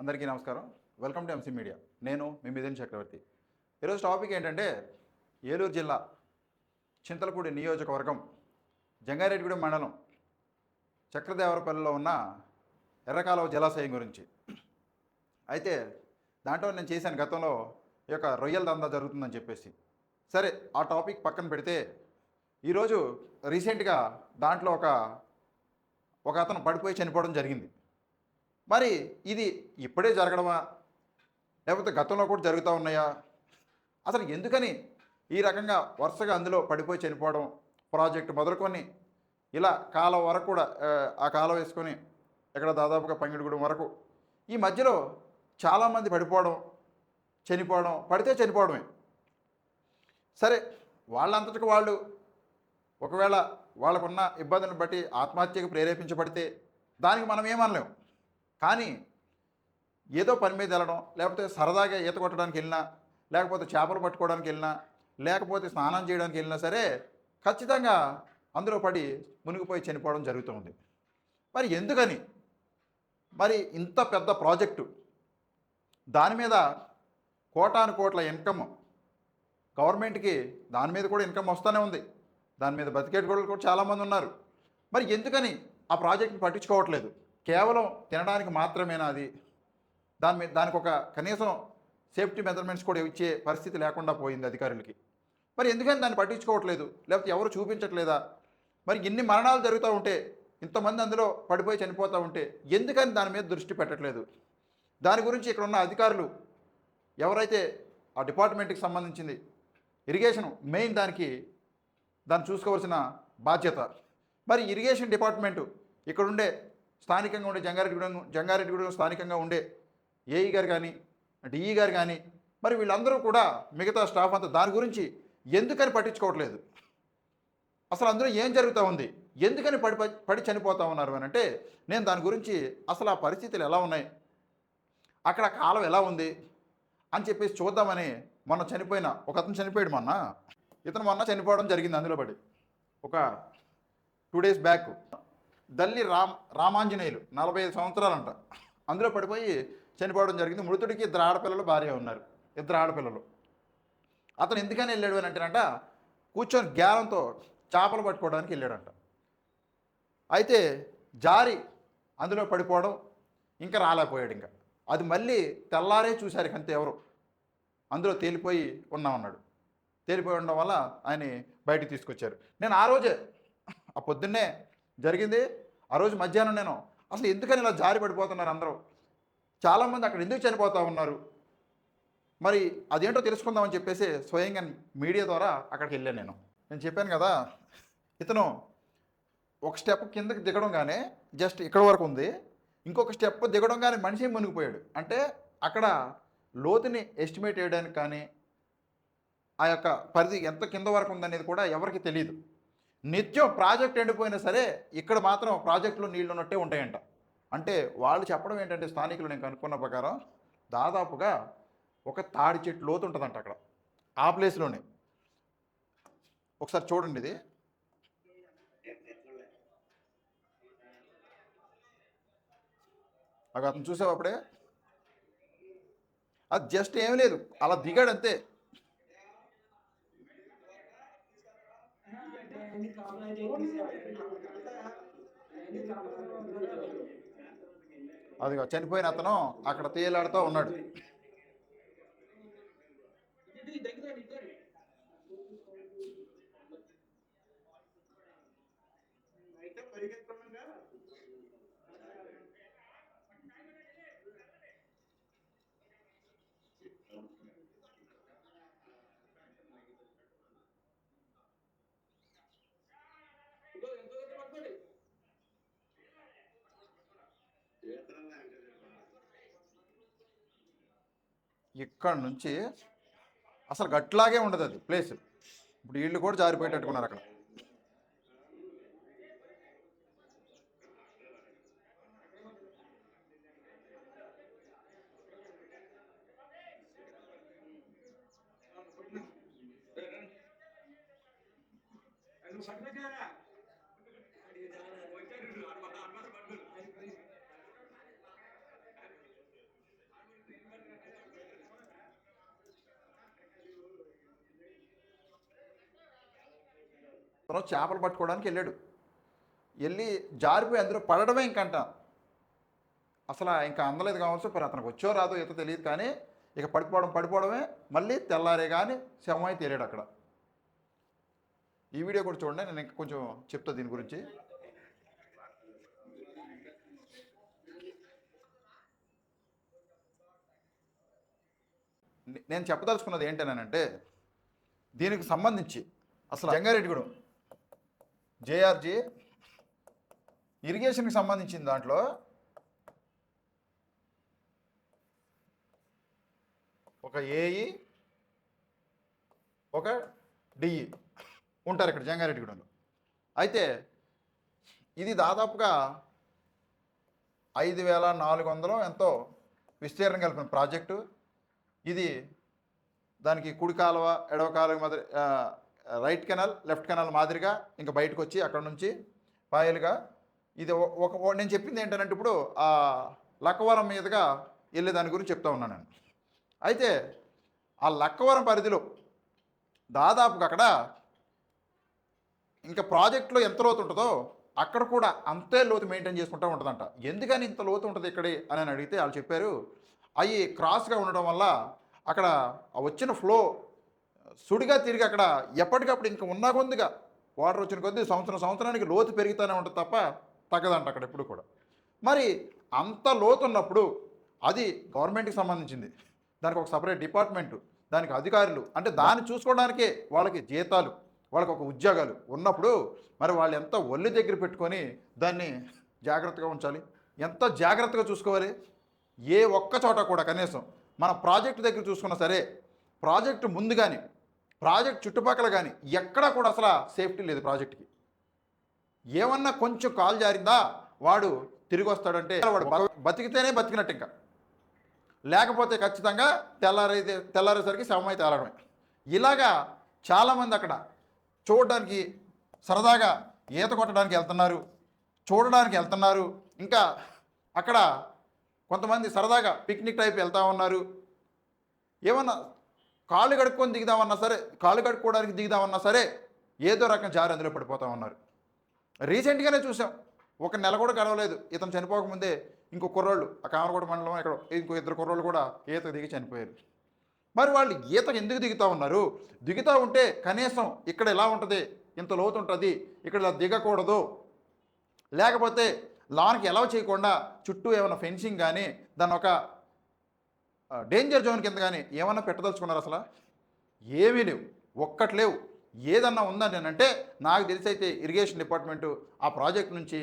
అందరికీ నమస్కారం. Welcome to MC media నేను మీ మిథున్ చక్రవర్తి. ఈరోజు టాపిక్ ఏంటంటే ఏలూరు జిల్లా చింతలపూడి నియోజకవర్గం జంగారెడ్డిగూడెం మండలం చక్రదేవరపల్లిలో ఉన్న ఎర్రకాలువ జలాశయం గురించి. అయితే దాంట్లో నేను చేశాను గతంలో ఈ యొక్క రొయ్యల దందా జరుగుతుందని చెప్పేసి. సరే ఆ టాపిక్ పక్కన పెడితే ఈరోజు రీసెంట్గా దాంట్లో ఒక ఒక అతను పడిపోయి చనిపోవడం జరిగింది. మరి ఇది ఇప్పుడే జరగడమా? లేకపోతే గతంలో కూడా జరుగుతూ ఉన్నాయా? అసలు ఎందుకని ఈ రకంగా వరుసగా అందులో పడిపోయి చనిపోవడం ప్రాజెక్టు మొదలుకొని ఇలా కాలం వరకు కూడా ఆ, కాలం వేసుకొని ఇక్కడ దాదాపుగా పంగిడిగూడెం వరకు ఈ మధ్యలో చాలామంది పడిపోవడం చనిపోవడం పడితే చనిపోవడమే. సరే వాళ్ళంతటికి వాళ్ళు ఒకవేళ వాళ్ళకున్న ఇబ్బందిని బట్టి ఆత్మహత్యకు ప్రేరేపించబడితే దానికి మనం ఏమనలేం. కానీ ఏదో పని మీద వెళ్ళడం లేకపోతే సరదాగా ఈత కొట్టడానికి వెళ్ళినా లేకపోతే చేపలు పట్టుకోవడానికి వెళ్ళినా లేకపోతే స్నానం చేయడానికి వెళ్ళినా సరే ఖచ్చితంగా అందులో పడి మునిగిపోయి చనిపోవడం జరుగుతుంది మరి ఎందుకని? మరి ఇంత పెద్ద ప్రాజెక్టు. దాని మీద కోటాను కోట్ల ఇన్కమ్. గవర్నమెంట్కి దాని మీద కూడా ఇన్కమ్ వస్తూనే ఉంది. దాని మీద బతికేటోళ్ళు కూడా చాలామంది ఉన్నారు. మరి ఎందుకని ఆ ప్రాజెక్ట్ని పట్టించుకోవట్లేదు? కేవలం తినడానికి మాత్రమేనా అది? దాని మీద దానికి ఒక కనీసం సేఫ్టీ మెజర్మెంట్స్ కూడా ఇచ్చే పరిస్థితి లేకుండా పోయింది అధికారులకి. మరి ఎందుకని దాన్ని పట్టించుకోవట్లేదు? లేకపోతే ఎవరు చూపించట్లేదా? మరి ఇన్ని మరణాలు జరుగుతూ ఉంటే ఇంతమంది అందులో పడిపోయి చనిపోతూ ఉంటే ఎందుకని దాని మీద దృష్టి పెట్టట్లేదు? దాని గురించి ఇక్కడ ఉన్న అధికారులు ఎవరైతే ఆ డిపార్ట్మెంట్కి సంబంధించింది ఇరిగేషన్ మెయిన్ దానికి దాన్ని చూసుకోవాల్సిన బాధ్యత. మరి ఇరిగేషన్ డిపార్ట్మెంటు ఇక్కడ ఉండే స్థానికంగా ఉండే జంగారెడ్డిగూడెం జంగారెడ్డిగూడెం స్థానికంగా ఉండే ఏఈ గారు కానీ డిఈ గారు కానీ మరి వీళ్ళందరూ కూడా మిగతా స్టాఫ్ అంతా దాని గురించి ఎందుకని పట్టించుకోవట్లేదు? అసలు అందులో ఏం జరుగుతూ ఉంది? ఎందుకని పడి పడి చనిపోతా ఉన్నారు అని అంటే నేను దాని గురించి అసలు ఆ పరిస్థితులు ఎలా ఉన్నాయి? అక్కడ కాలం ఎలా ఉంది? అని చెప్పేసి చూద్దామని మొన్న చనిపోయిన ఒక అతను చనిపోయాడు మొన్న. ఇతను మొన్న చనిపోవడం జరిగింది అందులో పడి. ఒక two days back. Dalli Ram Ramanjaneyulu నలభై ఐదు సంవత్సరాలంట. అందులో పడిపోయి చనిపోవడం జరిగింది. మృతుడికి ఇద్దరు ఆడపిల్లలు భార్య ఉన్నారు. ఇద్దరు ఆడపిల్లలు. అతను ఎందుకని వెళ్ళాడు అని అంటేనంట కూర్చొని జ్ఞానంతో చేపలు పట్టుకోవడానికి వెళ్ళాడంట. అయితే జారి అందులో పడిపోవడం ఇంకా రాలేకపోయాడు ఇంకా. అది మళ్ళీ తెల్లారే చూశారు అంతే ఎవరు. అందులో తేలిపోయి ఉన్నామన్నాడు. తేలిపోయి ఉండడం వల్ల ఆయన బయటికి తీసుకొచ్చారు. నేను ఆ రోజే ఆ పొద్దున్నే జరిగింది. ఆ రోజు మధ్యాహ్నం నేను అసలు ఎందుకని ఇలా జారి పడిపోతున్నారు అందరూ? చాలామంది అక్కడ ఎందుకు చనిపోతూ ఉన్నారు? మరి అదేంటో తెలుసుకుందామని చెప్పేసి స్వయంగా మీడియా ద్వారా అక్కడికి వెళ్ళాను నేను. నేను చెప్పాను కదా ఇతను ఒక స్టెప్ కిందకి దిగడం కానీ జస్ట్ ఇక్కడ వరకు ఉంది. ఇంకొక స్టెప్ దిగడం కానీ మనిషి మునిగిపోయాడు. అంటే అక్కడ లోతుని ఎస్టిమేట్ చేయడానికి కానీ ఆ యొక్క పరిధి ఎంత కింద వరకు ఉందనేది కూడా ఎవరికి తెలియదు నిత్యం ప్రాజెక్ట్ ఎండిపోయినా సరే ఇక్కడ మాత్రం ప్రాజెక్టులో నీళ్ళు ఉన్నట్టే ఉంటాయంట. అంటే వాళ్ళు చెప్పడం ఏంటంటే స్థానికులు నేను కనుక్కున్న ప్రకారం దాదాపుగా ఒక తాడి చెట్టు లోతు ఉంటుందంట అక్కడ. ఆ ప్లేస్లోనే. ఒకసారి చూడండి ఇది. అక్కడ అతను చూసావు అప్పుడే? అది జస్ట్ ఏం లేదు. అలా అంతే అదిగో చనిపోయిన అతను అక్కడ తేలాడుతూ ఉన్నాడు. ఇక్కడ నుంచి అసలు గట్లాగే ఉండదు అది ప్లేస్. ఇప్పుడు వీళ్ళు కూడా జారిపోయేటట్టుకున్నారు అక్కడ. సంగతి తర్వాత చేపలు పట్టుకోవడానికి వెళ్ళాడు. వెళ్ళి జారిపోయి అందరూ పడడమే ఇంకంట. అసలు ఇంకా అందలేదు కావచ్చు మరి అతనికి వచ్చో రాదో ఏదో తెలియదు కానీ ఇక పడిపోవడం పడిపోవడమే మళ్ళీ తెల్లారే కానీ శవమై తేలాడు అక్కడ. ఈ వీడియో కూడా చూడండి నేను ఇంకా కొంచెం చెప్తా దీని గురించి. నేను చెప్పదలుచుకున్నది ఏంటనంటే దీనికి సంబంధించి అసలు జంగారెడ్డిగూడెం జేఆర్జీ ఇరిగేషన్కి సంబంధించిన దాంట్లో ఒక ఏఈ ఒక డిఈ ఉంటారు ఇక్కడ జంగారెడ్డిగూడెంలో అయితే ఇది దాదాపుగా ఐదు వేల నాలుగు వందలు ఎంతో విస్తీర్ణం కలిపిన ప్రాజెక్టు. ఇది దానికి కుడి కాలువ ఎడవ కాలువ మాదిరి రైట్ కెనాల్ లెఫ్ట్ కెనాల్ మాదిరిగా ఇంకా బయటకు వచ్చి అక్కడ నుంచి పాయలుగా ఇది ఒక నేను చెప్పింది ఏంటంటే ఇప్పుడు ఆ లక్కవరం మీదుగా వెళ్ళే దాని గురించి చెప్తా ఉన్నాను నేను. అయితే ఆ లక్కవరం పరిధిలో దాదాపుగా అక్కడ ఇంకా ప్రాజెక్టులో ఎంత లోతు ఉంటుందో అక్కడ కూడా అంతే లోతు మెయింటైన్ చేసుకుంటూ ఉంటుందంట. ఎందుకని ఇంత లోతు ఉంటుంది ఇక్కడ అని అడిగితే వాళ్ళు చెప్పారు. అవి క్రాస్గా ఉండడం వల్ల అక్కడ వచ్చిన ఫ్లో సుడిగా తిరిగి అక్కడ ఎప్పటికప్పుడు ఇంకా ఉన్నా కొద్దిగా వాటర్ వచ్చిన కొద్దీ సంవత్సరం సంవత్సరానికి లోతు పెరుగుతూనే ఉంటుంది తప్ప తగ్గదంట అక్కడ ఎప్పుడు కూడా. మరి అంత లోతు ఉన్నప్పుడు అది గవర్నమెంట్కి సంబంధించింది. దానికి ఒక సపరేట్ డిపార్ట్మెంటు దానికి అధికారులు అంటే దాన్ని చూసుకోవడానికే వాళ్ళకి జీతాలు వాళ్ళకి ఒక ఉద్యోగాలు ఉన్నప్పుడు మరి వాళ్ళు ఎంత ఒళ్ళు దగ్గర పెట్టుకొని దాన్ని జాగ్రత్తగా ఉంచాలి? ఎంత జాగ్రత్తగా చూసుకోవాలి? ఏ ఒక్క చోట కూడా కనీసం మన ప్రాజెక్టు దగ్గర చూసుకున్నా సరే ప్రాజెక్టు ముందుగానే ప్రాజెక్ట్ చుట్టుపక్కల కానీ ఎక్కడా కూడా అసలు సేఫ్టీ లేదు ప్రాజెక్ట్కి. ఏమన్నా కొంచెం కాల్ జారిందా? వాడు తిరిగి వస్తాడంటే వాడు బతికితేనే బతికినట్టు ఇంకా లేకపోతే ఖచ్చితంగా తెల్లారైతే తెల్లారేసరికి శవమై తేలడమే ఇలాగా చాలామంది అక్కడ చూడడానికి సరదాగా ఈత కొట్టడానికి వెళ్తున్నారు చూడడానికి వెళ్తున్నారు. ఇంకా అక్కడ కొంతమంది సరదాగా పిక్నిక్ టైప్ వెళ్తా ఉన్నారు. ఏమన్నా కాళ్ళు కడుక్కొని దిగుదామన్నా సరే కాళ్ళు కడుక్కోవడానికి దిగుదామన్నా సరే ఏదో రకం జారి అందులో పడిపోతా ఉన్నారు. రీసెంట్గానే చూసాం ఒక నెల కూడా గడవలేదు. ఇతను చనిపోకముందే ఇంకో కుర్రోళ్ళు ఆ కామరగూడ మండలం ఇక్కడ ఇంకో ఇద్దరు కుర్రోళ్ళు కూడా ఈత దిగి చనిపోయారు. మరి వాళ్ళు ఈత ఎందుకు దిగుతూ ఉన్నారు? దిగుతూ ఉంటే కనీసం ఇక్కడ ఎలా ఉంటుంది? ఇంత లోతు ఉంటుంది. ఇక్కడ ఇలా దిగకూడదు. లేకపోతే లాన్కి ఎలా చేయకుండా చుట్టూ ఏమైనా ఫెన్సింగ్ కానీ దాని ఒక డేంజర్ జోన్ కింద కానీ ఏమన్నా పెట్టదలుచుకున్నారు అసలు? ఏమీ లేవు. ఒక్కటి లేవు. ఏదన్నా ఉందని నేను అంటే నాకు తెలిసి అయితే ఇరిగేషన్ డిపార్ట్మెంటు ఆ ప్రాజెక్ట్ నుంచి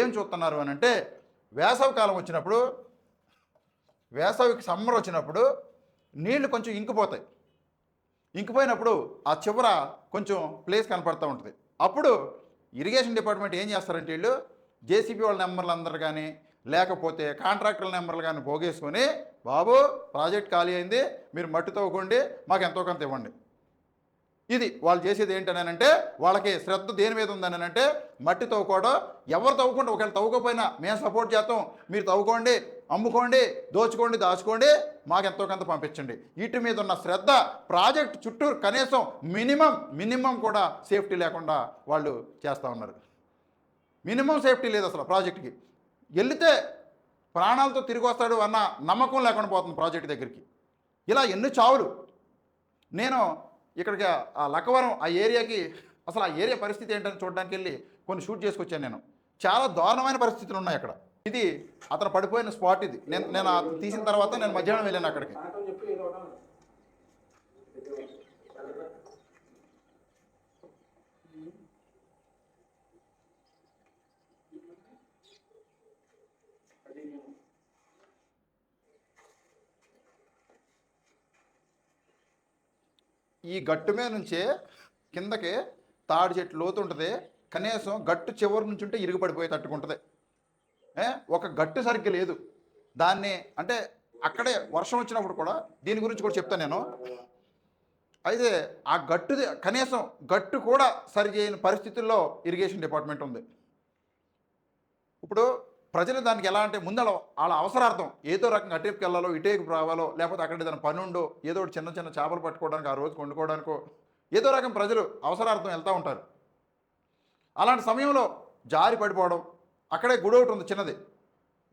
ఏం చూస్తున్నారు అని అంటే వేసవి కాలం వచ్చినప్పుడు వేసవికి సమ్మర్ వచ్చినప్పుడు నీళ్ళు కొంచెం ఇంకిపోతాయి. ఇంకిపోయినప్పుడు ఆ చివర కొంచెం ప్లేస్ కనపడుతూ ఉంటుంది. అప్పుడు ఇరిగేషన్ డిపార్ట్మెంట్ ఏం చేస్తారంటే వీళ్ళు జేసీబీ వాళ్ళ నెంబర్లు అందరు కానీ లేకపోతే కాంట్రాక్టర్ల నెంబర్లు కానీ పోగేసుకొని బాబు ప్రాజెక్ట్ ఖాళీ అయింది మీరు మట్టి తవ్వుకోండి మాకు ఎంతో కొంత ఇవ్వండి. ఇది వాళ్ళు చేసేది ఏంటనంటే వాళ్ళకి శ్రద్ధ దేని మీద ఉందని అంటే మట్టి తవ్వుకోవడం. ఎవరు తవ్వుకుంటే ఒకవేళ తవ్వుకోపోయినా మేము సపోర్ట్ చేస్తాం. మీరు తవ్వుకోండి అమ్ముకోండి దోచుకోండి దాచుకోండి మాకు ఎంతో కొంత పంపించండి. వీటి మీద ఉన్న శ్రద్ధ ప్రాజెక్ట్ చుట్టూ కనీసం మినిమం మినిమం కూడా సేఫ్టీ లేకుండా వాళ్ళు చేస్తూ ఉన్నారు. మినిమం సేఫ్టీ లేదు అసలు ప్రాజెక్ట్కి. వెళితే ప్రాణాలతో తిరిగి వస్తాడు అన్న నమ్మకం లేకుండా పోతుంది ప్రాజెక్ట్ దగ్గరికి. ఇలా ఎన్ని చావులు. నేను ఇక్కడికి ఆ లక్కవరం ఆ ఏరియాకి అసలు ఆ ఏరియా పరిస్థితి ఏంటని చూడడానికి వెళ్ళి కొన్ని షూట్ చేసుకొచ్చాను నేను. చాలా దారుణమైన పరిస్థితులు ఉన్నాయి అక్కడ. ఇది అతను పడిపోయిన స్పాట్ ఇది. నేను నేను తీసిన తర్వాత నేను మధ్యాహ్నం వెళ్ళాను అక్కడికి. ఈ గట్టు మీద నుంచే కిందకి తాడి చెట్టు లోతు ఉంటుంది. కనీసం గట్టు చివరి నుంచి ఉంటే ఇరుగు పడిపోయి తట్టుకుంటుంది ఒక గట్టు సరిగ్గా లేదు. దాన్ని అంటే అక్కడే వర్షం వచ్చినప్పుడు కూడా దీని గురించి కూడా చెప్తాను నేను. అయితే ఆ గట్టు కనీసం గట్టు కూడా సరిచేయని పరిస్థితుల్లో ఇరిగేషన్ డిపార్ట్మెంట్ ఉంది. ఇప్పుడు ప్రజలు దానికి ఎలా అంటే ముందు వాళ్ళ- అవసరార్థం ఏదో రకంగా అటేపుకి వెళ్ళాలో ఇటేపు రావాలో లేకపోతే అక్కడ ఏదైనా పని ఉండో ఏదో ఒకటి చిన్న చిన్న చేపలు పట్టుకోవడానికి ఆ రోజు వండుకోవడానికో ఏదో రకం ప్రజలు అవసరార్థం వెళ్తూ ఉంటారు. అలాంటి సమయంలో జారి పడిపోవడం అక్కడే గుడి ఒకటి ఉంది చిన్నది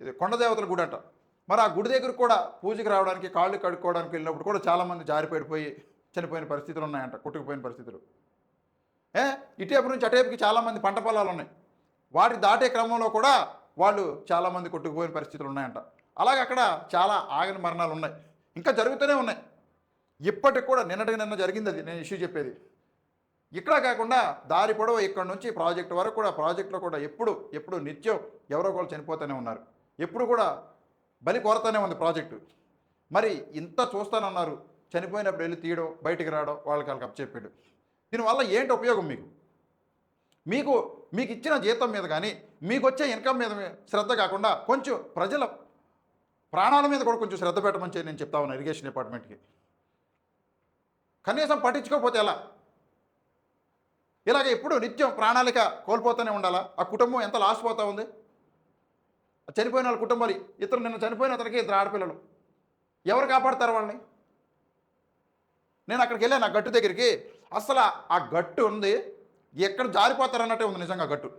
ఇది కొండదేవతల గుడి అంట. మరి ఆ గుడి దగ్గర కూడా పూజకి రావడానికి కాళ్ళు కడుక్కోవడానికి వెళ్ళినప్పుడు కూడా చాలామంది జారి పడిపోయి చనిపోయిన పరిస్థితులు ఉన్నాయంట కొట్టుకుపోయిన పరిస్థితులు. ఏ? ఇటేపు నుంచి అటేపుకి చాలామంది పంట పొలాలు ఉన్నాయి. వాటి దాటే క్రమంలో కూడా వాళ్ళు చాలామంది కొట్టుకుపోయిన పరిస్థితులు ఉన్నాయంట. అలాగే అక్కడ చాలా ఆగని మరణాలు ఉన్నాయి. ఇంకా జరుగుతూనే ఉన్నాయి. ఇప్పటికి కూడా నిన్నటికి నిన్న జరిగింది అది నేను ఇష్యూ చెప్పేది. ఇక్కడ కాకుండా దారి పొడవు ఇక్కడ నుంచి ప్రాజెక్ట్ వరకు కూడా ప్రాజెక్టులో కూడా ఎప్పుడు ఎప్పుడు నిత్యం ఎవరో ఒకరు చనిపోతూనే ఉన్నారు. ఎప్పుడు కూడా బలి కోరతూనే ఉంది ప్రాజెక్టు. మరి ఇంత చూస్తానన్నారు. చనిపోయినప్పుడు వెళ్ళి తీయడం బయటికి రావడం వాళ్ళకి వాళ్ళకి అప్పచెప్పాడు. దీనివల్ల ఏంటి ఉపయోగం మీకు? మీకు మీకు ఇచ్చిన జీతం మీద కానీ మీకు వచ్చే ఇన్కమ్ మీద శ్రద్ధ కాకుండా కొంచెం ప్రజల ప్రాణాల మీద కూడా కొంచెం శ్రద్ధ పెట్టమని చెప్పి నేను చెప్తా ఉన్నాను ఇరిగేషన్ డిపార్ట్మెంట్కి. కనీసం పట్టించుకోకపోతే ఎలా? ఇలాగ ఎప్పుడు నిత్యం ప్రాణాళిక కోల్పోతూనే ఉండాలా? ఆ కుటుంబం ఎంత లాస్ పోతూ ఉంది? చనిపోయిన వాళ్ళ కుటుంబాలు ఇతరు నిన్న చనిపోయిన అతనికి ఇద్దరు ఆడపిల్లలు. ఎవరు కాపాడతారు వాళ్ళని? నేను అక్కడికి వెళ్ళాను ఆ గట్టు దగ్గరికి. అసలు ఆ గట్టు ఉంది. ఎక్కడ జారిపోతారన్నట్టే ఉంది నిజంగా గట్టు.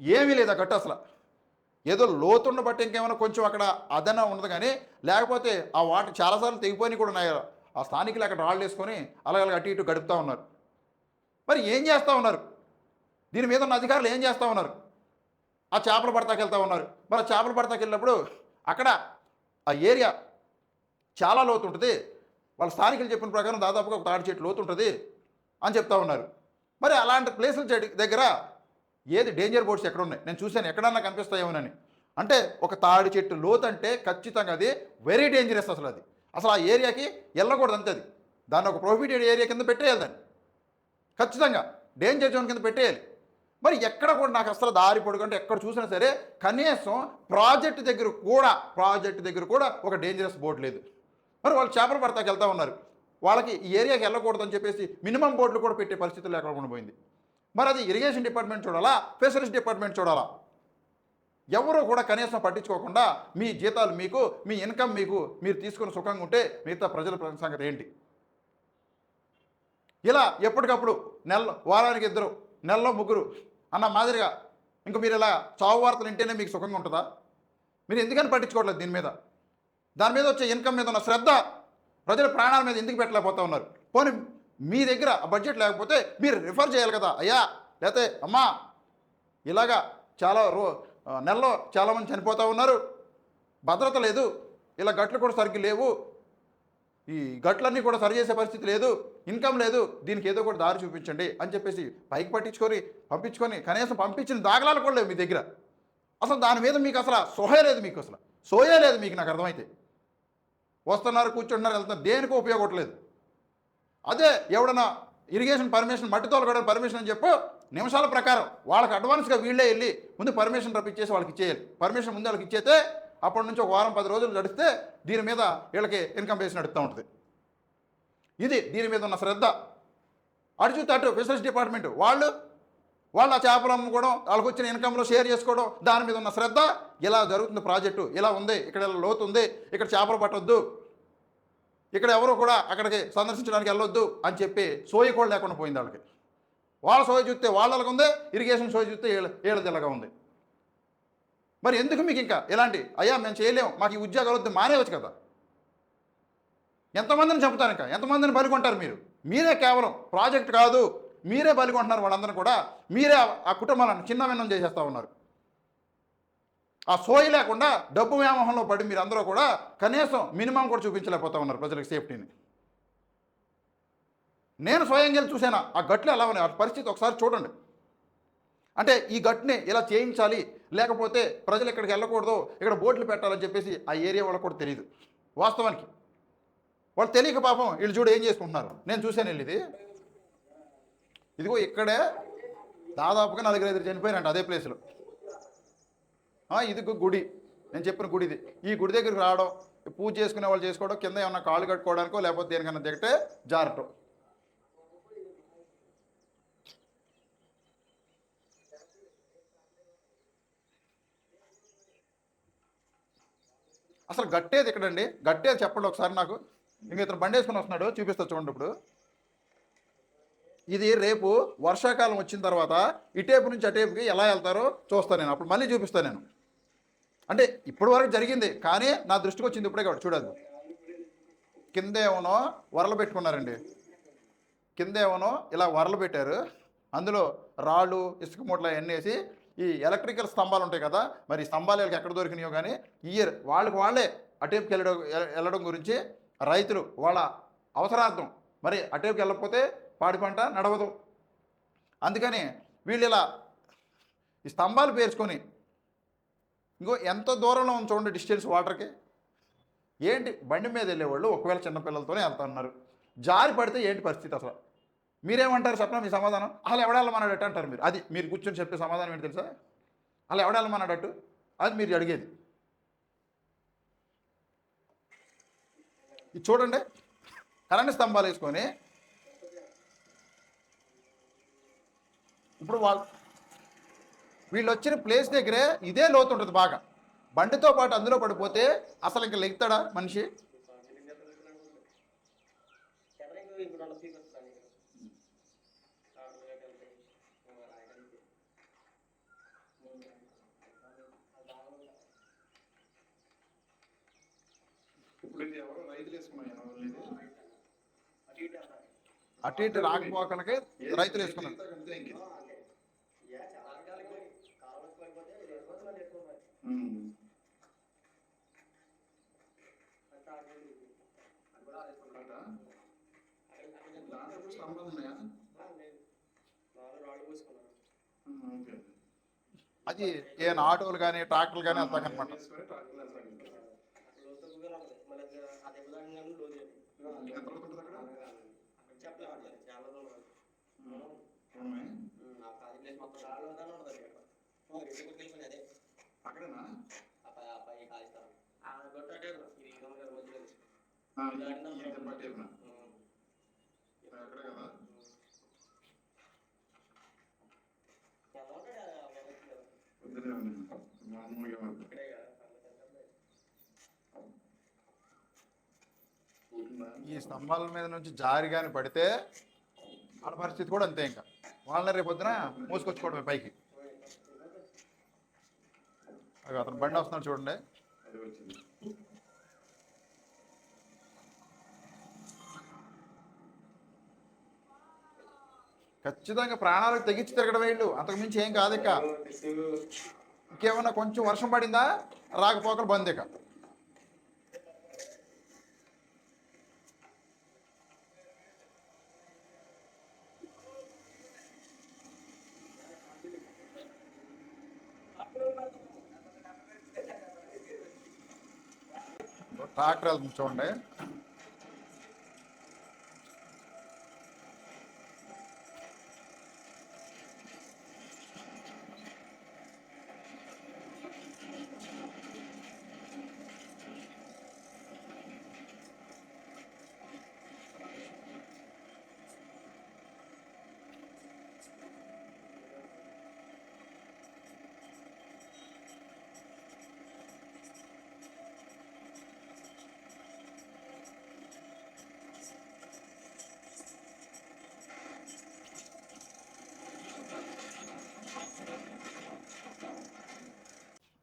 ఏమీ లేదు ఆ గట్టు అసలు. ఏదో లోతుండ బట్టి ఇంకేమైనా కొంచెం అక్కడ అదన ఉండదు కానీ లేకపోతే ఆ వాటర్ చాలాసార్లు తెగిపోయి కూడా ఉన్నాయి. ఆ స్థానికులు అక్కడ రాళ్ళు వేసుకొని అలాగ అలాగ అటు ఇటు గడుపుతూ ఉన్నారు. మరి ఏం చేస్తూ ఉన్నారు? దీని మీద ఉన్న అధికారులు ఏం చేస్తూ ఉన్నారు? ఆ చేపలు పడతాకి వెళ్తూ ఉన్నారు. మరి ఆ చేపలు పడతాకి వెళ్ళినప్పుడు అక్కడ ఆ ఏరియా చాలా లోతు ఉంటుంది. వాళ్ళ స్థానికులు చెప్పిన ప్రకారం దాదాపుగా ఒక తాడి చెట్టు లోతు ఉంటుంది అని చెప్తా ఉన్నారు. మరి అలాంటి ప్లేసుల దగ్గర ఏది డేంజర్ బోర్డ్స్ ఎక్కడ ఉన్నాయి నేను చూశాను ఎక్కడన్నా కనిపిస్తాయేమోనని. అంటే ఒక తాడి చెట్టు లోతు అంటే ఖచ్చితంగా అది వెరీ డేంజరస్ అసలు అది. అసలు ఆ ఏరియాకి వెళ్ళకూడదు అంతే అది. దాన్ని ఒక ప్రొహిబిటెడ్ ఏరియా కింద పెట్టేయాలి దాన్ని. ఖచ్చితంగా డేంజర్ జోన్ కింద పెట్టేయాలి. మరి ఎక్కడ కూడా నాకు అసలు దారి పొడుగుంటే ఎక్కడ చూసినా సరే కనీసం ప్రాజెక్ట్ దగ్గర కూడా ప్రాజెక్ట్ దగ్గర కూడా ఒక డేంజరస్ బోర్డు లేదు. మరి వాళ్ళు చేపలు పడతాకెళ్తా ఉన్నారు. వాళ్ళకి ఈ ఏరియాకి వెళ్ళకూడదని చెప్పేసి మినిమం బోర్డులు కూడా పెట్టే పరిస్థితులు లేకుండా పోయింది. మరి అది ఇరిగేషన్ డిపార్ట్మెంట్ చూడాలా? ఫిషరీస్ డిపార్ట్మెంట్ చూడాలా? ఎవరు కూడా కనీసం పట్టించుకోకుండా మీ జీతాలు మీకు మీ ఇన్కమ్ మీకు మీరు తీసుకుని సుఖంగా ఉంటే మిగతా ప్రజల సంగతి ఏంటి? ఇలా ఎప్పటికప్పుడు నెల వారానికి ఇద్దరు నెలలో ముగ్గురు అన్న మాదిరిగా ఇంక మీరు ఇలా చావు వార్తలు వింటేనే మీకు సుఖంగా ఉంటుందా? మీరు ఎందుకని పట్టించుకోవట్లేదు దీని మీద? దాని మీద వచ్చే ఇన్కమ్ మీద ఉన్న శ్రద్ధ ప్రజల ప్రాణాల మీద ఎందుకు పెట్టలేకపోతా ఉన్నారు? పోనీ మీ దగ్గర ఆ బడ్జెట్ లేకపోతే మీరు రిఫర్ చేయాలి కదా. అయ్యా లేకపోతే అమ్మా ఇలాగా చాలా రో నెలలో చాలామంది చనిపోతూ ఉన్నారు. భద్రత లేదు. ఇలా గట్లు కూడా సరిగ్గా లేవు. ఈ గట్లన్నీ కూడా సరి చేసే పరిస్థితి లేదు. ఇన్కమ్ లేదు. దీనికి ఏదో కూడా దారి చూపించండి అని చెప్పేసి పైకి పట్టించుకొని పంపించుకొని కనీసం పంపించిన దాఖలాలు కూడా లేవు మీ దగ్గర. అసలు దాని మీద మీకు అసలు సోహే లేదు మీకు అసలు. సోయే లేదు మీకు నాకు అర్థమైతే. వస్తున్నారు కూర్చుంటున్నారు వెళ్తున్నారు. దేనికి ఉపయోగపడలేదు అదే ఎవడన్నా ఇరిగేషన్ పర్మిషన్ మట్టి తోలగడం పర్మిషన్ అని చెప్పు నిమిషాల ప్రకారం వాళ్ళకి అడ్వాన్స్గా వీళ్ళే వెళ్ళి ముందు పర్మిషన్ రప్పించేసి వాళ్ళకి ఇచ్చేయాలి. పర్మిషన్ ముందు వాళ్ళకి ఇచ్చేస్తే అప్పటి నుంచి ఒక వారం పది రోజులు నడిస్తే దీని మీద వీళ్ళకి ఇన్కమ్ బేస్ నడుస్తూ ఉంటుంది. ఇది దీని మీద ఉన్న శ్రద్ధ. అటు చూస్తే అటు ఫిషరీస్ డిపార్ట్మెంట్ వాళ్ళు వాళ్ళు ఆ చేపలు అమ్ముకోవడం వాళ్ళకి వచ్చిన ఇన్కంలో షేర్ చేసుకోవడం దాని మీద ఉన్న శ్రద్ధ ఇలా జరుగుతుంది ప్రాజెక్టు ఇలా ఉంది ఇక్కడ ఇలా లోతు ఉంది ఇక్కడ చేపలు పట్టొద్దు ఇక్కడ ఎవరు కూడా అక్కడికి సందర్శించడానికి వెళ్ళొద్దు అని చెప్పి సోయి కూడా లేకుండా పోయింది వాళ్ళకి. వాళ్ళ సోయి చూస్తే వాళ్ళకి ఉంది ఇరిగేషన్ సోయి చూస్తే వీళ్ళ తెల్లగా ఉంది. మరి ఎందుకు మీకు ఇంకా ఇలాంటి అయ్యా మేము చేయలేము మాకు ఈ ఉద్యోగాలు వద్దు మానేవచ్చు కదా. ఎంతమందిని చంపుతారు ఇంకా? ఎంతమందిని పలుకుంటారు మీరు? మీరే కేవలం ప్రాజెక్ట్ కాదు మీరే బలికొంటున్నారు వాళ్ళందరూ కూడా. మీరే ఆ- కుటుంబాలను చిన్న విన్నం చేసేస్తూ ఉన్నారు. ఆ సోయి లేకుండా డబ్బు వ్యామోహంలో పడి మీరు అందరూ కూడా కనీసం మినిమం కూడా చూపించలేకపోతా ఉన్నారు ప్రజలకు సేఫ్టీని. నేను స్వయంగా చూసాను ఆ గట్లు ఎలా ఉన్నాయి ఆ పరిస్థితి ఒకసారి చూడండి. అంటే ఈ గట్టుని ఇలా చేయించాలి లేకపోతే ప్రజలు ఇక్కడికి వెళ్ళకూడదు ఇక్కడ బోట్లు పెట్టాలని చెప్పేసి ఆ ఏరియా వాళ్ళకి కూడా తెలియదు వాస్తవానికి. వాళ్ళు తెలియక పాపం వీళ్ళు చూడు ఏం చేసుకుంటున్నారు. నేను చూశాను వెళ్ళి ఇది. ఇదిగో ఇక్కడే దాదాపుగా నలుగురు ఐదు చనిపోయినంట అదే ప్లేస్లో ఇది గుడి. నేను చెప్పిన గుడి ఇది. ఈ గుడి దగ్గరికి రావడం పూజ చేసుకునే వాళ్ళు చేసుకోవడం కింద ఏమన్నా కాళ్ళు కట్టుకోవడానికో లేకపోతే దేనికన్నా దిగటే జారటం. అసలు గట్టేది ఎక్కడండి? గట్టేది చెప్పండి ఒకసారి నాకు. ఇంక ఇతను బండి వేసుకుని వస్తున్నాడు చూపిస్తా చూడండి ఇప్పుడు. ఇది రేపు వర్షాకాలం వచ్చిన తర్వాత ఇటేపు నుంచి అటేపుకి ఎలా వెళ్తారో చూస్తాను నేను. అప్పుడు మళ్ళీ చూపిస్తాను నేను. అంటే ఇప్పటి వరకు జరిగింది కానీ నా దృష్టికి వచ్చింది ఇప్పుడే కాబట్టి చూడదు కింద ఏమనో వరలు పెట్టుకున్నారండి. కింద ఏమనో ఇలా వరలు పెట్టారు. అందులో రాళ్ళు ఇసుక మూటలు అవన్నీ వేసి ఈ ఎలక్ట్రికల్ స్తంభాలు ఉంటాయి కదా మరి స్తంభాలు వీళ్ళకి ఎక్కడ దొరికినాయో కానీ ఇయర్ వాళ్ళకి వాళ్ళే అటేపుకి వెళ్ళడం వెళ్ళడం గురించి రైతులు వాళ్ళ అవసరార్థం. మరి అటేపుకి వెళ్ళకపోతే పాడి పంట నడవదు. అందుకని వీళ్ళు ఇలా ఈ స్తంభాలు పేర్చుకొని ఇంకో ఎంత దూరంలో ఉంది చూడండి డిస్టెన్స్ వాటర్కి. ఏంటి? బండి మీద వెళ్ళేవాళ్ళు ఒకవేళ చిన్నపిల్లలతోనే వెళ్తున్నారు జారి పడితే ఏంటి పరిస్థితి అసలు? మీరేమంటారు చెప్పిన మీ సమాధానం? అసలు ఎవడెళ్ళమన్నాడట్టు అంటారు మీరు? అది మీరు కూర్చొని చెప్పే సమాధానం ఏంటి తెలుసా? అలా ఎవడెళ్ళమన్నాడట్టు అది మీరు అడిగేది. ఇది చూడండి. కరెంట్ స్తంభాలు వేసుకొని ఇప్పుడు వాళ్ళు వీళ్ళు వచ్చిన ప్లేస్ దగ్గరే ఇదే లోతు ఉంటుంది బాగా. బండితో పాటు అందులో పడిపోతే అసలు ఇంకా లెగుతాడా మనిషి? ఇప్పుడు ఇది ఎవరో రైతులు అటు ఇటు రాకపోకలకి రైతులు వేసుకున్నారు. అది ఏ ఆటోలు కానీ ట్రాక్టర్లు కానీ అంతా కనపడ అక్కడేనా అక్కడే ఈ స్తంభాల మీద నుంచి జారి కానీ పడితే వాళ్ళ పరిస్థితి కూడా అంతే ఇంకా. వాళ్ళని రేపు పొద్దున మూసుకొచ్చుకోవడమే పైకి. అవి అతను బండి వస్తున్నాడు చూడండి. ఖచ్చితంగా ప్రాణాలకు తెగించి తిరగడం వేళ్ళు అంతకు మించి ఏం కాదు ఇక. ఇంకేమన్నా కొంచెం వర్షం పడిందా? రాకపోకలు బంద్ ఇక. ట్రాక్టర్ వెళ్తుంది చూడండి.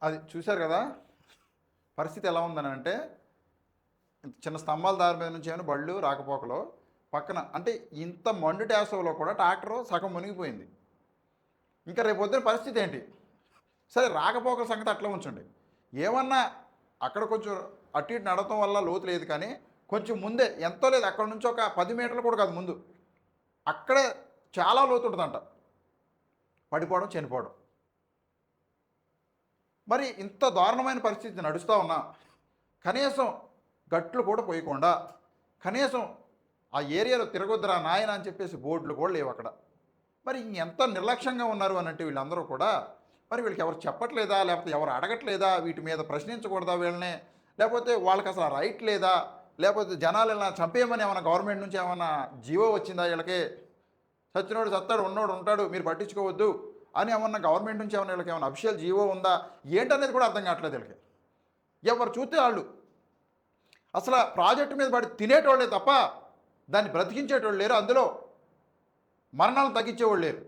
అది చూశారు కదా? పరిస్థితి ఎలా ఉందని అంటే చిన్న స్తంభాల దారి మీద నుంచి ఏమైనా బళ్ళు రాకపోకలు పక్కన అంటే ఇంత మండు ట్యాసోలో కూడా ట్రాక్టర్ సగం మునిగిపోయింది. ఇంకా రేపు పొద్దున పరిస్థితి ఏంటి? సరే రాకపోకల సంగతి అట్లా ఉంచండి. ఏమన్నా అక్కడ కొంచెం అటు ఇటు నడవటం వల్ల లోతు లేదు కానీ కొంచెం ముందే ఎంతో లేదు అక్కడ నుంచి ఒక పది మీటర్లు కూడా కాదు ముందు. అక్కడే చాలా లోతు ఉంటుందంట. పడిపోవడం చనిపోవడం. మరి ఇంత దారుణమైన పరిస్థితి నడుస్తూ ఉన్నా కనీసం గట్లు కూడా పోయకుండా కనీసం ఆ ఏరియాలో తిరగొద్దురా నాయన అని చెప్పేసి బోర్డులు కూడా లేవు అక్కడ. మరి ఎంత నిర్లక్ష్యంగా ఉన్నారు అని అంటే వీళ్ళందరూ కూడా మరి వీళ్ళకి ఎవరు చెప్పట్లేదా? లేకపోతే ఎవరు అడగట్లేదా? వీటి మీద ప్రశ్నించకూడదా వీళ్ళని? లేకపోతే వాళ్ళకి అసలు రైట్ లేదా? లేకపోతే జనాలు ఇలా చంపేయమని ఏమైనా గవర్నమెంట్ నుంచి ఏమైనా జీవో వచ్చిందా వీళ్ళకి? చచ్చినోడు చస్తాడు ఉన్నోడు ఉంటాడు మీరు పట్టించుకోవద్దు. అని ఏమన్నా గవర్నమెంట్ నుంచి ఏమైనా వీళ్ళకి ఏమైనా అఫిషియల్ జీవో ఉందా? ఏంటనేది కూడా అర్థం కావట్లేదు వీళ్ళకి. ఎవరు చూస్తే వాళ్ళు. అసలు ఆ ప్రాజెక్టు మీద పడి తినేటోళ్ళే తప్ప దాన్ని బ్రతికించేటోళ్ళు లేరు. అందులో మరణాలు తగ్గించేవాళ్ళు లేరు.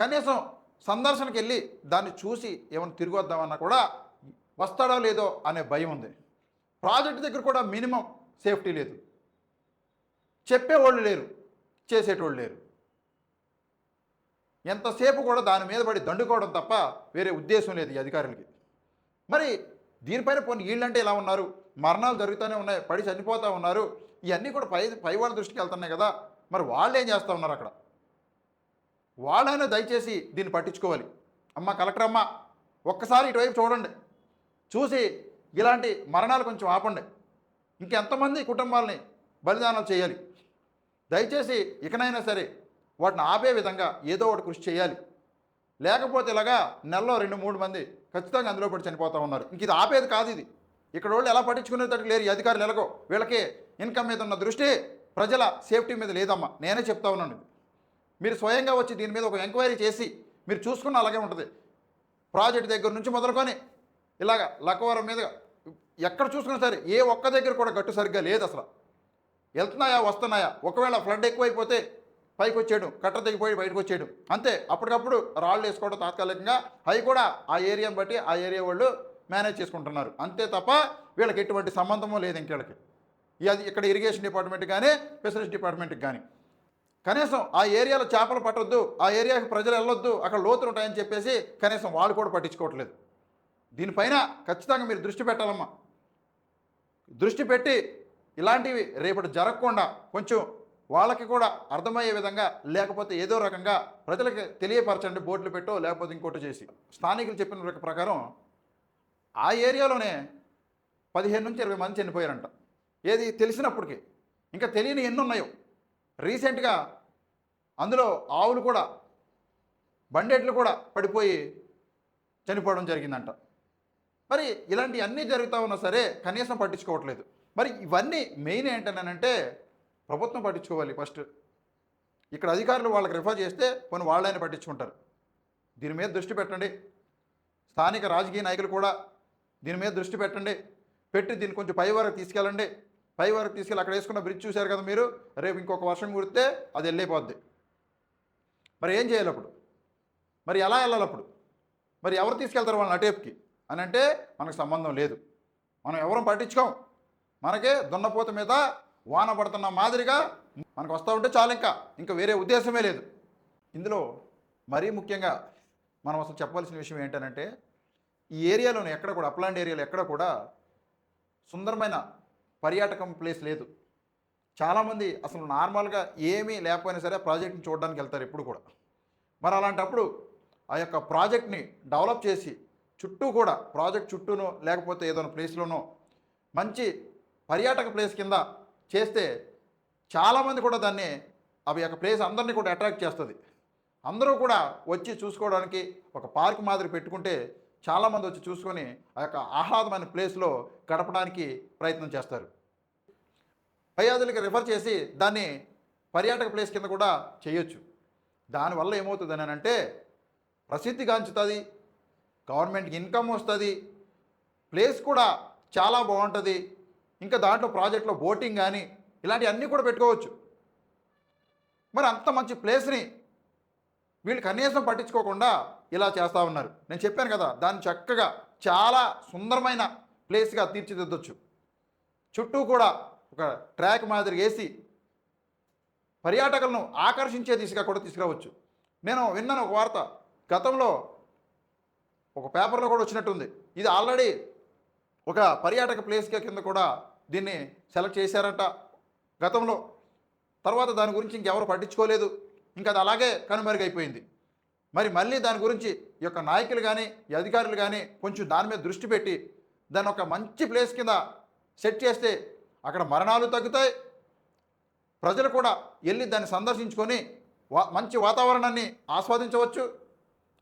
కనీసం సందర్శనకి వెళ్ళి దాన్ని చూసి ఏమైనా తిరిగి వద్దామన్నా కూడా వస్తాడో లేదో అనే భయం ఉంది. ప్రాజెక్ట్ దగ్గర కూడా మినిమం సేఫ్టీ లేదు. చెప్పేవాళ్ళు లేరు. చేసేటోళ్ళు లేరు. ఎంతసేపు కూడా దాని మీద పడి దండుకోవడం తప్ప వేరే ఉద్దేశం లేదు ఈ అధికారులకి. మరి దీనిపైన పోనీ వీళ్ళంటే ఇలా ఉన్నారు? మరణాలు జరుగుతూనే ఉన్నాయి పడి చనిపోతూ ఉన్నారు. ఇవన్నీ కూడా పై పై వాళ్ళ దృష్టికి వెళ్తున్నాయి కదా. మరి వాళ్ళు ఏం చేస్తూ ఉన్నారు అక్కడ? వాళ్ళైనా దయచేసి దీన్ని పట్టించుకోవాలి. అమ్మ కలెక్టర్ అమ్మ ఒక్కసారి ఇటువైపు చూడండి. చూసి ఇలాంటి మరణాలు కొంచెం ఆపండి. ఇంకెంతమంది కుటుంబాలని బలిదానాలు చేయాలి. దయచేసి ఇకనైనా సరే వాటిని ఆపే విధంగా ఏదో ఒకటి కృషి చేయాలి. లేకపోతే ఇలాగా నెలలో రెండు మూడు మంది ఖచ్చితంగా అందులో పడి చనిపోతూ ఉన్నారు. ఇంక ఇది ఆపేది కాదు ఇది. ఇక్కడ వాళ్ళు ఎలా పట్టించుకునేటట్టు లేరు. అధికారులు ఎలాగో వీళ్ళకి ఇన్కమ్ మీద ఉన్న దృష్టి ప్రజల సేఫ్టీ మీద లేదమ్మా. నేనే చెప్తా ఉన్నాను. మీరు స్వయంగా వచ్చి దీని మీద ఒక ఎంక్వైరీ చేసి మీరు చూసుకున్న అలాగే ఉంటుంది. ప్రాజెక్ట్ దగ్గర నుంచి మొదలుకొని ఇలాగ లక్కవరం మీద ఎక్కడ చూసుకున్నా సరే ఏ ఒక్క దగ్గర కూడా గట్టు సరిగ్గా లేదు అసలు. వెళ్తున్నాయా వస్తున్నాయా? ఒకవేళ ఫ్లడ్ ఎక్కువైపోతే పైకి వచ్చేయడం కట్ట తెగిపోయి బయటకు వచ్చాడు అంతే అప్పటికప్పుడు రాళ్ళు వేసుకోవడం తాత్కాలికంగా అవి కూడా ఆ ఏరియాని బట్టి ఆ ఏరియా వాళ్ళు మేనేజ్ చేసుకుంటున్నారు. అంతే తప్ప వీళ్ళకి ఎటువంటి సంబంధము లేదు ఇంకేళ్ళకి. అది ఇక్కడ ఇరిగేషన్ డిపార్ట్మెంట్ కానీ ఫిషరీస్ డిపార్ట్మెంట్కి కానీ కనీసం ఆ ఏరియాలో చేపలు పట్టొద్దు ఆ ఏరియాకి ప్రజలు వెళ్ళొద్దు అక్కడ లోతులు ఉంటాయని చెప్పేసి కనీసం వాళ్ళు కూడా పట్టించుకోవట్లేదు. దీనిపైన ఖచ్చితంగా మీరు దృష్టి పెట్టాలమ్మా. దృష్టి పెట్టి ఇలాంటివి రేపటి జరగకుండా కొంచెం వాళ్ళకి కూడా అర్థమయ్యే విధంగా లేకపోతే ఏదో రకంగా ప్రజలకు తెలియపరచండి బోర్డులు పెట్టో లేకపోతే ఇంకోటి చేసి. స్థానికులు చెప్పిన ప్రకారం ఆ ఏరియాలోనే పదిహేను నుంచి ఇరవై మంది చనిపోయారంట. ఏది తెలిసినప్పటికీ ఇంకా తెలియని ఎన్ని ఉన్నాయో. రీసెంట్గా అందులో ఆవులు కూడా బండెట్లు కూడా పడిపోయి చనిపోవడం జరిగిందంట. మరి ఇలాంటి అన్నీ జరుగుతూ ఉన్నా సరే కనీసం పట్టించుకోవట్లేదు. మరి ఇవన్నీ మెయిన్ ఏంటనంటే ప్రభుత్వం పట్టించుకోవాలి ఫస్ట్. ఇక్కడ అధికారులు వాళ్ళకి రిఫర్ చేస్తే కొన్ని వాళ్ళైనా పట్టించుకుంటారు. దీని మీద దృష్టి పెట్టండి. స్థానిక రాజకీయ నాయకులు కూడా దీని మీద దృష్టి పెట్టండి. పెట్టి దీన్ని కొంచెం పై వరకు తీసుకెళ్ళండి. పై వరకు తీసుకెళ్ళి అక్కడ వేసుకున్న బ్రిడ్జ్ చూశారు కదా మీరు? రేపు ఇంకొక వర్షం కుడితే అది వెళ్ళిపోద్ది. మరి ఏం చేయాలి అప్పుడు? మరి ఎలా వెళ్ళాలి అప్పుడు? మరి ఎవరు తీసుకెళ్తారు వాళ్ళని అటేపుకి? అని అంటే మనకు సంబంధం లేదు. మనం ఎవరం పట్టించుకోం. మనకే దున్నపోత మీద వాన పడుతున్న మాదిరిగా మనకు వస్తూ ఉంటే చాలు ఇంకా. ఇంకా వేరే ఉద్దేశమే లేదు. ఇందులో మరీ ముఖ్యంగా మనం అసలు చెప్పవలసిన విషయం ఏంటంటే ఈ ఏరియాలోనే ఎక్కడ కూడా అప్లాండ్ ఏరియాలో ఎక్కడ కూడా సుందరమైన పర్యాటకం ప్లేస్ లేదు. చాలామంది అసలు నార్మల్గా ఏమీ లేకపోయినా సరే ప్రాజెక్ట్ని చూడడానికి వెళ్తారు ఎప్పుడు కూడా. మరి అలాంటప్పుడు ఆ యొక్క ప్రాజెక్ట్ని డెవలప్ చేసి చుట్టూ కూడా ప్రాజెక్ట్ చుట్టూనో లేకపోతే ఏదైనా ప్లేస్లోనో మంచి పర్యాటక ప్లేస్ కింద చేస్తే చాలామంది కూడా దాన్ని అవి యొక్క ప్లేస్ అందరినీ కూడా అట్రాక్ట్ చేస్తుంది. అందరూ కూడా వచ్చి చూసుకోవడానికి ఒక పార్క్ మాదిరి పెట్టుకుంటే చాలామంది వచ్చి చూసుకొని ఆ యొక్క ఆహ్లాదమైన ప్లేస్లో గడపడానికి ప్రయత్నం చేస్తారు. ఫిర్యాదులకి రిఫర్ చేసి దాన్ని పర్యాటక ప్లేస్ కింద కూడా చేయొచ్చు. దానివల్ల ఏమవుతుంది అని అంటే ప్రసిద్ధిగాంచుతుంది గవర్నమెంట్కి ఇన్కమ్ వస్తుంది ప్లేస్ కూడా చాలా బాగుంటుంది ఇంకా దాంట్లో ప్రాజెక్ట్లో బోటింగ్ కానీ ఇలాంటివన్నీ కూడా పెట్టుకోవచ్చు. మరి అంత మంచి ప్లేస్ని వీళ్ళు కనీసం పట్టించుకోకుండా ఇలా చేస్తూ ఉన్నారు. నేను చెప్పాను కదా దాన్ని చక్కగా చాలా సుందరమైన ప్లేస్గా తీర్చిదిద్దొచ్చు. చుట్టూ కూడా ఒక ట్రాక్ మాదిరి వేసి పర్యాటకులను ఆకర్షించే దిశగా కూడా తీసుకురావచ్చు. నేను విన్నాను ఒక వార్త గతంలో ఒక పేపర్లో కూడా వచ్చినట్టుంది. ఇది ఆల్రెడీ ఒక పర్యాటక ప్లేస్గా కింద కూడా దీన్ని సెలెక్ట్ చేశారట గతంలో. తర్వాత దాని గురించి ఇంకెవరు పట్టించుకోలేదు. ఇంకా అది అలాగే కనుమరుగైపోయింది. మరి మళ్ళీ దాని గురించి ఈ యొక్క నాయకులు కానీ ఈ అధికారులు కానీ కొంచెం దాని మీద దృష్టి పెట్టి దాన్ని ఒక మంచి ప్లేస్ కింద సెట్ చేస్తే అక్కడ మరణాలు తగ్గుతాయి. ప్రజలు కూడా వెళ్ళి దాన్ని సందర్శించుకొని వా మంచి వాతావరణాన్ని ఆస్వాదించవచ్చు.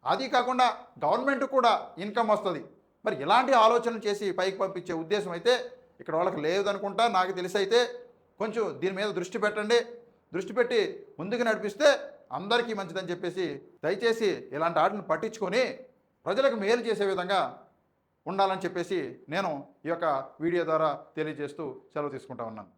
అది కాకుండా గవర్నమెంట్ కూడా ఇన్కమ్ వస్తుంది. మరి ఇలాంటి ఆలోచనలు చేసి పైకి పంపించే ఉద్దేశం అయితే ఇక్కడ వాళ్ళకి లేదనుకుంటా నాకు తెలిసి అయితే కొంచెం దీని మీద దృష్టి పెట్టండి. దృష్టి పెట్టి ముందుకు నడిపిస్తే అందరికీ మంచిదని చెప్పేసి దయచేసి ఇలాంటి ఆటను పట్టించుకొని ప్రజలకు మేలు చేసే విధంగా ఉండాలని చెప్పేసి నేను ఈ యొక్క వీడియో ద్వారా తెలియజేస్తూ సెలవు తీసుకుంటా ఉన్నాను.